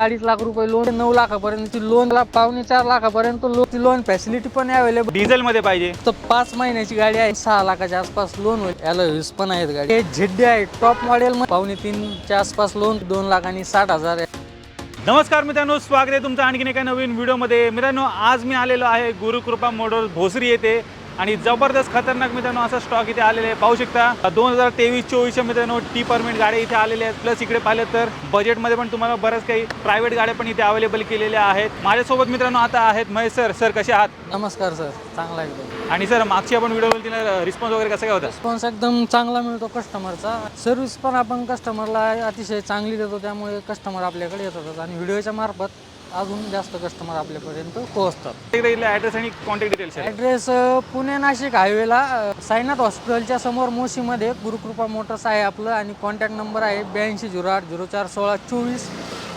अडीच लाख रुपये लोन नऊ लाखापर्यंतची लोन पावणे चार लाखापर्यंत लोन लोन फॅसिलिटी पण अवेलेबल डिझेल मध्ये पाहिजे. तर पाच महिन्याची गाडी आहे. सहा लाखाच्या आसपास लोन होईल. याला वीस पण आहेत गाडी. हे झेड्डे आहे. टॉप मॉडेल पावणे तीनच्या आसपास लोन दोन लाख आणि साठ हजार आहे. नमस्कार मित्रांनो स्वागत आहे तुमचं आणखीन एका नवीन व्हिडिओमध्ये मित्रांनो आज मी आलेलो आहे गुरुकृपा मोटर्स भोसरी येथे. आणि जबरदस्त खतरनाक मित्रांनो असा स्टॉक इथे आलेला आहे. पाहू शकता दोन हजार तेवीस चोवीसच्या मित्रांनो टी परमिट गाड्या इथे आलेल्या आहेत. प्लस इकडे पाहिलं तर बजेटमध्ये पण तुम्हाला बऱ्याच काही प्रायव्हेट गाड्या पण इथे अवेलेबल केलेल्या आहेत. माझ्यासोबत मित्रांनो आता आहेत महेश सर सर कसे आहात? नमस्कार सर चांगला एकदम. आणि सर मागची आपण व्हिडिओ तिला रिस्पॉन्स वगैरे कसा काय होता? रिस्पॉन्स एकदम चांगला मिळतो कस्टमरचा सर्व्हिस पण आपण कस्टमरला अतिशय चांगली देतो त्यामुळे कस्टमर आपल्याकडे येतात आणि व्हिडिओच्या मार्फत अजून जास्त कस्टमर आपल्यापर्यंत पोहोचतात. इथला ॲड्रेस आणि कॉन्टॅक्ट डिटेल्स आहे. ॲड्रेस पुणे नाशिक हायवेला अ, साईनाथ हॉस्पिटलच्या समोर मोशीमध्ये गुरुकृपा मोटर्स आहे आपलं आणि कॉन्टॅक्ट नंबर आहे ब्याऐंशी झिरो आठ झिरो चार सोळा चोवीस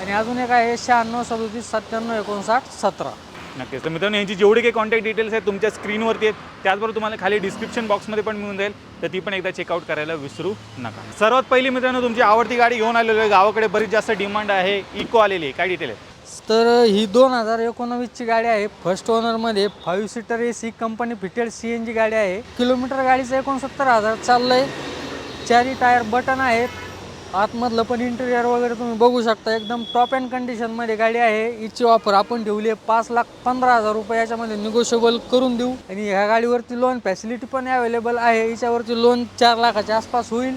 आणि अजून एक आहे शहाण्णव सदोतीस सत्त्याण्णव एकोणसाठ सतरा. नक्कीच. तर मित्रांनो यांची जेवढी काही कॉन्टॅक्ट डिटेल्स आहेत तुमच्या स्क्रीनवरती आहेत त्याचबरोबर तुम्हाला खाली डिस्क्रिप्शन बॉक्समध्ये पण मिळून जाईल. तर ती पण एकदा चेकआउट करायला विसरू नका. सर्वात पहिली मित्रांनो तुमची आवडती गाडी घेऊन आलेलो आहे. गावाकडे बरीच जास्त डिमांड आहे. इको आलेली आहे. काय डिटेल आहे? तर ही दोन हजार एकोणावीसची गाडी आहे. First ओनरमध्ये five seater A C company fitted C N G गाडी आहे. किलोमीटर गाडीचं एकोणसत्तर हजार चाललंय. चारी टायर बटन आहेत. आतमधलं पण इंटेरियर वगैरे तुम्ही बघू शकता. एकदम टॉप अँड कंडिशनमध्ये गाडी आहे. हिची ऑफर आपण ठेवली आहे पाच लाख पंधरा हजार रुपये. याच्यामध्ये निगोशिएबल करून देऊ. आणि ह्या गाडीवरती लोन फॅसिलिटी पण अवेलेबल आहे. हिच्यावरती लोन चार लाखाच्या आसपास होईल.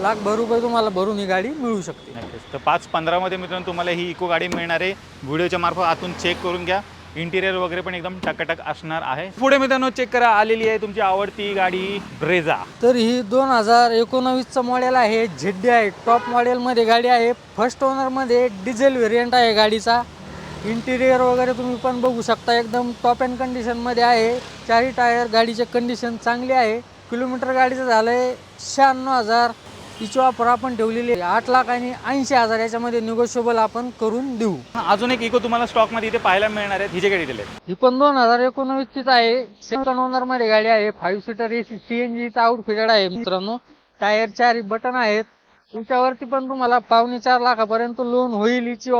लाख भर रुपये तुम्हाला भरून ही गाडी मिळू शकते. नक्कीच. तर पाच पंधरामध्ये मित्रांनो तुम्हाला ही इको गाडी मिळणार आहे. व्हिडिओच्या मार्फत आतून चेक करून घ्या. इंटिरियर वगैरे पण एकदम टकाटक असणार आहे. पुढे मित्रांनो चेक करा. आलेली आहे तुमची आवडती गाडी ब्रेझा तर ही दोन हजार एकोणावीसचं मॉडेल आहे. झेड्डे आहे. टॉप मॉडेलमध्ये गाडी आहे. फर्स्ट ओनरमध्ये डिझेल व्हेरियंट आहे गाडीचा. इंटिरियर वगैरे तुम्ही पण बघू शकता. एकदम टॉप अँड कंडिशनमध्ये आहे. चारही टायर गाडीचे कंडिशन चांगली आहे. किलोमीटर गाडीचं झालं आहे शहाण्णव हजार. हिची ऑफर आपण ठेवलेली आहे. आठ लाख आणि ऐंशी हजार याच्यामध्ये निगोशिएबल आपण करून देऊ. अजून एक इको तुम्हाला स्टॉकमध्ये इथे पाहायला मिळणार हिचे काय डिटेल आहेत ही पण दोन हजार एकोणवीसचीच आहे. सेकंड ओनरमध्ये गाडी आहे. फाईव्ह सीटर एसी सीएनजीचा आउटफिटेड आहे. मित्रांनो टायर चार बटन आहेत. त्याच्यावरती पण तुम्हाला पावणे चार लाखापर्यंत लोन होईल. हिची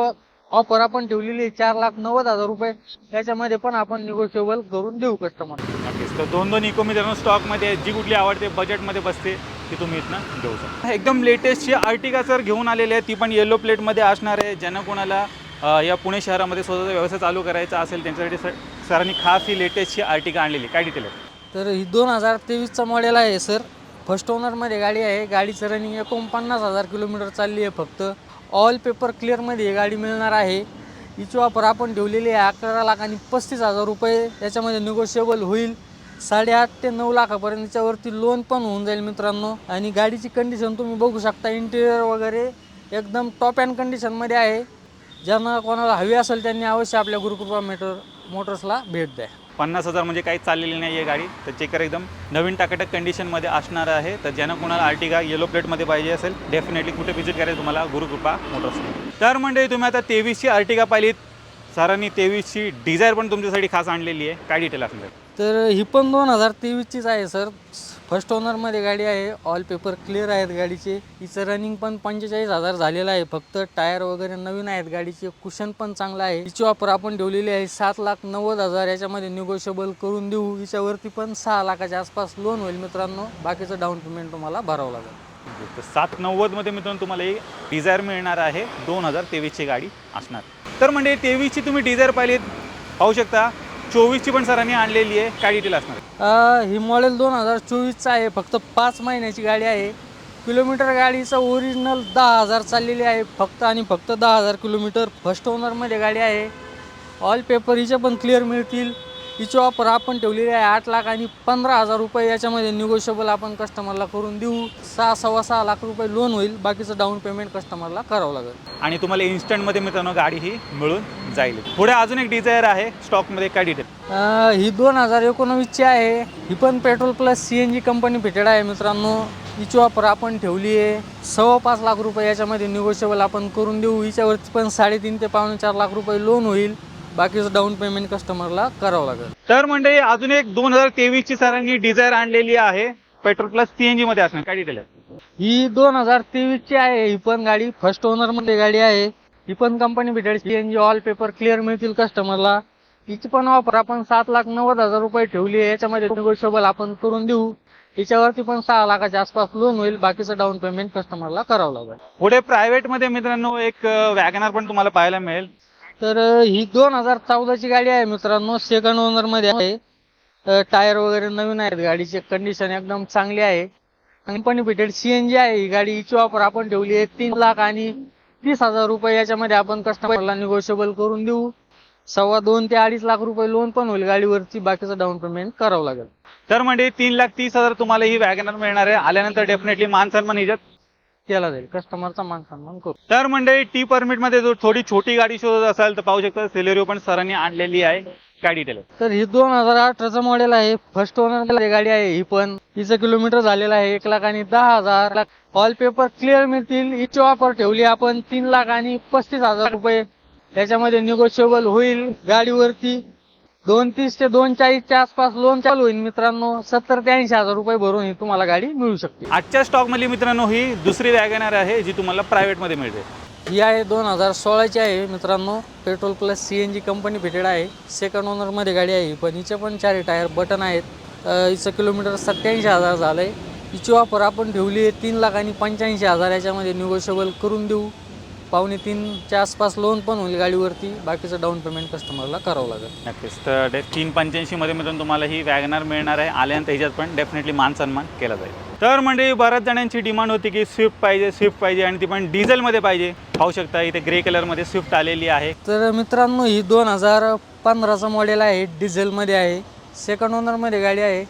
ऑफर आपण ठेवलेली आहे. चार लाख नव्वद हजार रुपये. त्याच्यामध्ये पण आपण निगोशिएबल करून देऊ कस्टमर नक्कीच. तर दोन दोन इको मित्रांनो स्टॉकमध्ये. जी कुठली आवडते बजेटमध्ये बसते. ती तुम्ही इथनं घेऊ शकता. एकदम लेटेस्टची आर्टिका सर घेऊन आलेली आहे ती पण येलो प्लेटमध्ये असणार आहे. ज्यांना कोणाला या पुणे शहरामध्ये स्वतःचा व्यवसाय चालू करायचा असेल त्यांच्यासाठी सर सरांनी खास ही लेटेस्टची आर्टिका आणलेली काय डिटेल आहे? तर ही दोन हजार तेवीसचा मॉडेल आहे सर फर्स्ट ओनरमध्ये गाडी आहे. गाडीचं रनिंग एकोणपन्नास हजार किलोमीटर चालली आहे फक्त. ऑल पेपर क्लिअरमध्ये ही गाडी मिळणार आहे. हिची ऑफर आपण ठेवलेली आहे अकरा लाख आणि पस्तीस हजार रुपये. त्याच्यामध्ये निगोशिएबल होईल. साडेआठ ते नऊ लाखापर्यंतच्या वरती लोन पण होऊन जाईल मित्रांनो. आणि गाडीची कंडिशन तुम्ही बघू शकता इंटिरियर वगैरे एकदम टॉप अँड कंडिशनमध्ये आहे. ज्यांना कोणाला हवी असेल त्यांनी अवश्य आपल्या गुरुकृपा मेटर मोटर्सला भेट द्या. पन्नास हजार म्हणजे काही चाललेली नाही आहे गाडी. तर चेकर एकदम नवीन टाकाटक कंडिशनमध्ये असणार आहे. तर ज्यांना कोणाला आर्टिका येलो प्लेटमध्ये पाहिजे असेल डेफिनेटली कुठे विजिट करायचं तुम्हाला गुरुकृपा मोटर्स तर म्हणजे तुम्ही आता तेवीसची आर्टिका पाहिलीत. सरांनी तेवीसची डिझायर पण तुमच्यासाठी खास आणलेली आहे. काय डिटेल असणार? तर ही पण दोन हजार तेवीसचीच आहे सर. फर्स्ट ओनरमध्ये गाडी आहे ऑल पेपर क्लिअर आहेत गाडीचे. हिचं रनिंग पण पंचेचाळीस हजार झालेलं आहे. फक्त टायर वगैरे नवीन आहेत गाडीचे. कुशन पण चांगलं आहे. हिची ऑफर आपण ठेवलेली आहे. सात लाख नव्वद हजार याच्यामध्ये निगोशिएबल करून देऊ. हिच्यावरती पण सहा लाखाच्या आसपास लोन होईल मित्रांनो. बाकीचं डाऊन पेमेंट तुम्हाला भरावं लागेल. तर सात नव्वदमध्ये मित्रांनो तुम्हाला एक डिझायर मिळणार आहे. दोन हजार तेवीसची गाडी असणार. तर म्हणजे तेवीसची तुम्ही डिझायर पाहिलीत. पाहू शकता चोवीसची पण सरांनी आणलेली आहे. काय डिटेल असणार? ही मॉडेल दोन हजार चोवीसचं आहे. फक्त पाच महिन्याची गाडी आहे. किलोमीटर गाडीचं ओरिजिनल दहा हजार चाललेली आहे. फक्त आणि फक्त दहा हजार किलोमीटर फर्स्ट ओनरमध्ये गाडी आहे. ऑल पेपर हिचे पण क्लिअर मिळतील. हिची ऑफर आपण ठेवलेली आहे आठ लाख आणि पंधरा हजार रुपये. याच्यामध्ये निगोशिएबल आपण कस्टमरला करून देऊ. सहा सव्वा सहा लाख रुपये लोन होईल. बाकीचं डाऊन पेमेंट कस्टमरला करावं लागेल. आणि तुम्हाला इन्स्टंटमध्ये मित्रांनो गाडी ही मिळून जाईल. पुढे अजून एक डिझायर आहे स्टॉकमध्ये काय डिटेल ही दोन हजार एकोणवीसची आहे. ही पण petrol plus C N G company fitted आहे मित्रांनो. हिची ऑफर आपण ठेवली आहे. सव्वा पाच लाख रुपये याच्यामध्ये निगोशिएबल आपण करून देऊ. हिच्यावरती पण साडेतीन ते पावणे चार लाख रुपये लोन होईल. बाकीचं डाऊन पेमेंट कस्टमरला करावं लागेल. तर म्हणजे अजून एक दोन हजार तेवीसची सरांनी डिझायर आणलेली आहे. पेट्रोल प्लस सीएनजी मध्ये असणार. काय डिटेल आहे? ही दोन हजार तेवीसची आहे. ही पण गाडी फर्स्ट ओनरमध्ये गाडी आहे. ही पण कंपनी भेटेल. C N G all paper clear मिळतील कस्टमरला हिची पण ऑफर आपण सात लाख नव्वद हजार रुपये ठेवली आहे. याच्यामध्ये निगोशिएबल आपण करून देऊ. हिच्यावरती पण सहा लाखाच्या आसपास लोन होईल. बाकीचं डाऊन पेमेंट कस्टमरला करावं लागेल. पुढे प्रायव्हेटमध्ये मित्रांनो एक वॅगनार पण तुम्हाला पाहायला मिळेल. तर ही दोन हजार चौदाची गाडी आहे मित्रांनो. सेकंड ओनरमध्ये आहे. टायर वगैरे नवीन आहेत. गाडीची कंडिशन एकदम चांगली आहे. कंपनी भेटेड सीएनजी आहे. ही गाडी हिची ऑफर आपण ठेवली आहे. तीन लाख आणि तीस हजार रुपये याच्यामध्ये आपण कस्टमरला निगोशिएबल करून देऊ. सव्वा दोन ते अडीच लाख रुपये लोन पण होईल गाडीवरती. बाकीचं डाऊन पेमेंट करावं लागेल. तर म्हणजे तीन लाख तीस हजार तुम्हाला ही वॅगनार मिळणार आहे. आल्यानंतर डेफिनेटली मान सन्मान हिच्यात केला जाईल कस्टमरचा मान सन्मान करू. तर म्हणजे टी परमिटमध्ये जर थोडी छोटी गाडी शोधत असाल तर पाहू शकता सेलेरिओ पण सरांनी आणलेली आहे. काय डिटेल तर ही दोन हजार अठराचं मॉडेल आहे. फर्स्ट ओनर गाडी आहे. ही पण हिचं किलोमीटर झालेलं आहे. एक लाख आणि दहा हजार. ऑल पेपर क्लिअर मिळतील. हिची ऑफर ठेवली आपण तीन लाख आणि पस्तीस हजार रुपये. त्याच्यामध्ये निगोशिएबल होईल गाडीवरती. दोन तीस ते दोन चाळीसच्या आसपास लोन चालू होईल मित्रांनो. सत्तर ते ऐंशी हजार रुपये भरून ही तुम्हाला गाडी मिळू शकते. आजच्या स्टॉक मधली मित्रांनो ही दुसरी वॅगनार आहे जी तुम्हाला प्रायव्हेटमध्ये मिळते. ही आहे दोन हजार सोळाची आहे. मित्रांनो petrol plus C N G company fitted आहे. सेकंड ओनरमध्ये गाडी आहे. पण हिचे पण चारही टायर बटन आहेत. हिचं किलोमीटर सत्याऐंशी हजार झालं आहे हिची वापर आपण ठेवली आहे तीन लाख आणि पंच्याऐंशी हजार. याच्यामध्ये निगोशिएबल करून देऊ. पावणे तीनच्या आसपास लोन पण होईल गाडीवरती. बाकीचं डाऊन पेमेंट कस्टमरला करावं लागेल. नक्कीच. तर डे- तीन पंच्याऐंशी मध्ये मित्रांनो तुम्हाला ही वॅगनार मिळणार आहे. आल्यानंतर ह्याच्यात पण डेफिनेटली मान सन्मान केला जाईल. तर म्हणजे बऱ्याच जणांची डिमांड होती की स्विफ्ट पाहिजे स्विफ्ट पाहिजे आणि ती पण डिझेलमध्ये पाहिजे. पाहू शकता इथे ग्रे कलरमध्ये स्विफ्ट आलेली आहे. तर मित्रांनो ही दोन हजार पंधराचं मॉडेल आहे. डिझेलमध्ये आहे. सेकंड ओनरमध्ये गाडी आहे.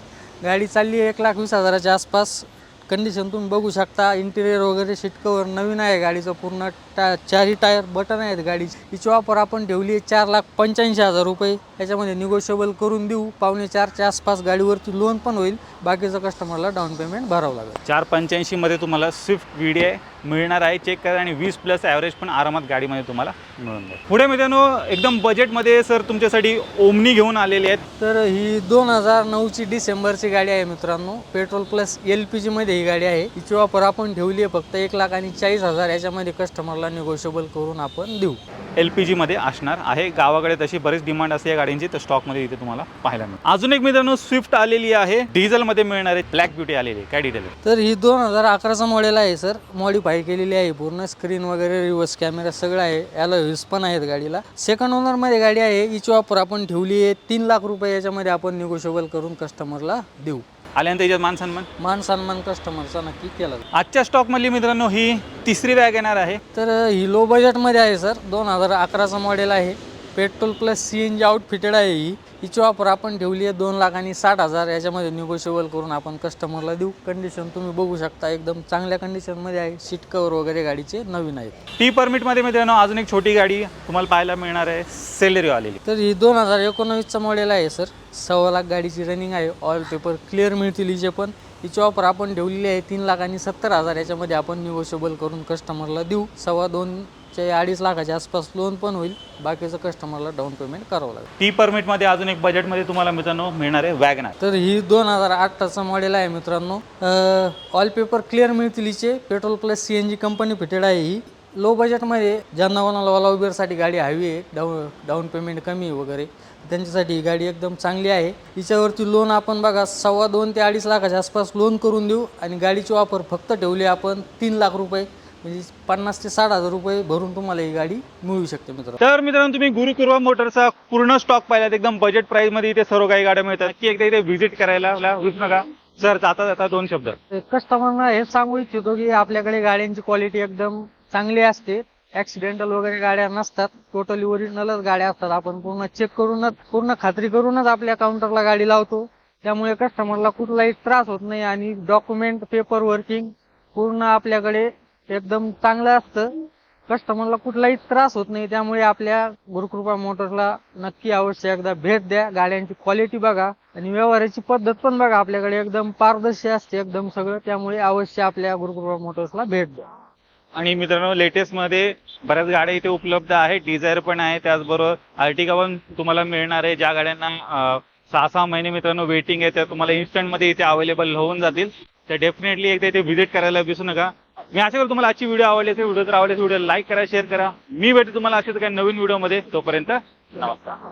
गाडी चालली आहे एक लाख वीस हजाराच्या आसपास. कंडिशन तुम्ही बघू शकता. इंटिरियर वगैरे सीट कवर नवीन आहे गाडीचं पूर्ण टा चारही टायर बटन आहेत गाडीची. हिची वापर आपण ठेवली आहे चार लाख पंच्याऐंशी हजार रुपये. याच्यामध्ये निगोशिएबल करून देऊ. पावणे चारच्या आसपास गाडीवरती लोन पण होईल. बाकीचं कस्टमरला डाऊन पेमेंट भरावं लागेल. चार पंच्याऐंशीमध्ये तुम्हाला स्विफ्ट व्हिडी डी मिळणार आहे. चेक करा आणि वीस प्लस ॲव्हरेज पण आरामात गाडीमध्ये तुम्हाला मिळून जाईल. पुढे मित्रांनो एकदम बजेटमध्ये सर तुमच्यासाठी ओमनी घेऊन आलेले आहेत. तर ही दोन हजार नऊची डिसेंबरची गाडी आहे मित्रांनो. पेट्रोल प्लस एल पी जीमध्ये ही गाडी आहे. हिची वापर आपण ठेवली आहे. फक्त एक लाख आणि चाळीस हजार याच्यामध्ये कस्टमरला निगोशिएबल करून आपण देऊ. एल पी जीमध्ये असणार आहे. गावाकडे तशी बरीच डिमांड असते या गाडींची. तर स्टॉकमध्ये इथे तुम्हाला पाहायला मिळेल. अजून एक मित्रांनो स्विफ्ट आलेली आहे. डिझेलमध्ये मिळणार ब्लॅक ब्युटी आलेली आहे काय डिटेल तर ही दोन हजार अकराचं मॉडेल आहे सर मॉडिफाय केलेली आहे पूर्ण. स्क्रीन वगैरे रिव्हर्स कॅमेरा सगळं आहे. याला व्ह्यूज पण आहेत गाडीला. सेकंड ओनरमध्ये गाडी आहे. हिची वापर आपण ठेवली आहे. तीन लाख रुपये याच्यामध्ये आपण निगोशिएबल करून कस्टमरला देऊ. आल्यानंतर याच्यात मान सन्मान? मान सन्मान कस्टमरचा नक्की केला आजच्या स्टॉकमधली मित्रांनो ही तिसरी बॅग येणार आहे. तर ही लो बजेटमध्ये आहे सर दोन हजार अकराचं मॉडेल आहे. Petrol plus C N G outfitted आहे ही. हिची वापर आपण ठेवली आहे दोन लाख आणि साठ हजार. याच्यामध्ये निगोशिएबल करून आपण कस्टमरला देऊ. कंडिशन तुम्ही बघू शकता एकदम चांगल्या कंडिशनमध्ये आहे. सीट कवर वगैरे गाडीचे नवीन आहेत. टी परमिटमध्ये मित्रांनो अजून एक छोटी गाडी तुम्हाला पाहायला मिळणार आहे सेलेरिओ आलेली. तर ही दोन हजार एकोणावीसचं मॉडेल आहे सर सव्वा लाख गाडीची रनिंग आहे. ऑइल पेपर क्लिअर मिळतील हिचे पण. हिची ऑफर आपण ठेवलेली आहे तीन लाख आणि सत्तर हजार. याच्यामध्ये आपण निगोशिएबल करून कस्टमरला देऊ. सव्वा दोनचे अडीच लाखाच्या आसपास लोन पण होईल. बाकीचं कस्टमरला डाऊन पेमेंट करावं लागेल. टी परमिटमध्ये अजून एक बजेटमध्ये तुम्हाला मित्रांनो मिळणार आहे वॅगनार तर ही दोन हजार अठराचं मॉडेल आहे मित्रांनो. ऑल पेपर क्लिअर मिळतील हिचे. Petrol plus C N G company fitted आहे ही. लो बजेटमध्ये ज्यांना कोणाला ओला उबेरसाठी गाडी हवी आहे डाऊन डाऊन पेमेंट कमी वगैरे त्यांच्यासाठी ही गाडी एकदम चांगली आहे. हिच्यावरती लोन आपण बघा सव्वा दोन ते अडीच लाखाच्या आसपास लोन करून देऊ आणि गाडीची वापर फक्त ठेवली आपण तीन लाख रुपये. म्हणजे पन्नास ते साठ हजार रुपये भरून तुम्हाला ही गाडी मिळू शकते मित्र तर मित्रांनो तुम्ही गुरुकृपा मोटरचा पूर्ण स्टॉक पाहिलात एकदम बजेट प्राइसमध्ये इथे सर्व काही गाड्या मिळतात. की एकदा इथे व्हिजिट करायला विसरू नका. सर जाता जाता दोन शब्द. कस्टमरना हे सांगू इच्छितो की आपल्याकडे गाड्यांची क्वालिटी एकदम चांगली असते. ऍक्सिडेंटल वगैरे गाड्या नसतात. टोटली ओरिजिनलच गाड्या असतात. आपण पूर्ण चेक करूनच पूर्ण खात्री करूनच आपल्या काउंटरला गाडी लावतो. त्यामुळे कस्टमरला कुठलाही त्रास होत नाही आणि डॉक्युमेंट पेपर वर्किंग पूर्ण आपल्याकडे एकदम चांगलं असतं. कस्टमरला कुठलाही त्रास होत नाही. त्यामुळे आपल्या गुरुकृपा मोटर्सला नक्की अवश्य एकदा भेट द्या. गाड्यांची क्वालिटी बघा. आणि व्यवहाराची पद्धत पण बघा. आपल्याकडे एकदम पारदर्शी असते एकदम सगळं. त्यामुळे अवश्य आपल्या गुरुकृपा मोटर्सला भेट द्या. आणि मित्रांनो लेटेस्टमध्ये बऱ्याच गाड्या इथे उपलब्ध आहेत. डिझायर पण आहे. त्याचबरोबर आर्टिका पण तुम्हाला मिळणार आहे. ज्या गाड्यांना सहा सहा महिने मित्रांनो वेटिंग आहे त्या तुम्हाला इन्स्टंटमध्ये इथे अवेलेबल होऊन जातील. तर डेफिनेटली एकदा इथे व्हिजिट करायला विसरू नका. मी आशा करतो तुम्हाला आजची व्हिडिओ आवडली असेल व्हिडिओ तर आवडली असेल व्हिडिओ लाईक करा शेअर करा. मी भेटतो तुम्हाला असेच काही नवीन व्हिडिओमध्ये. तोपर्यंत नमस्कार.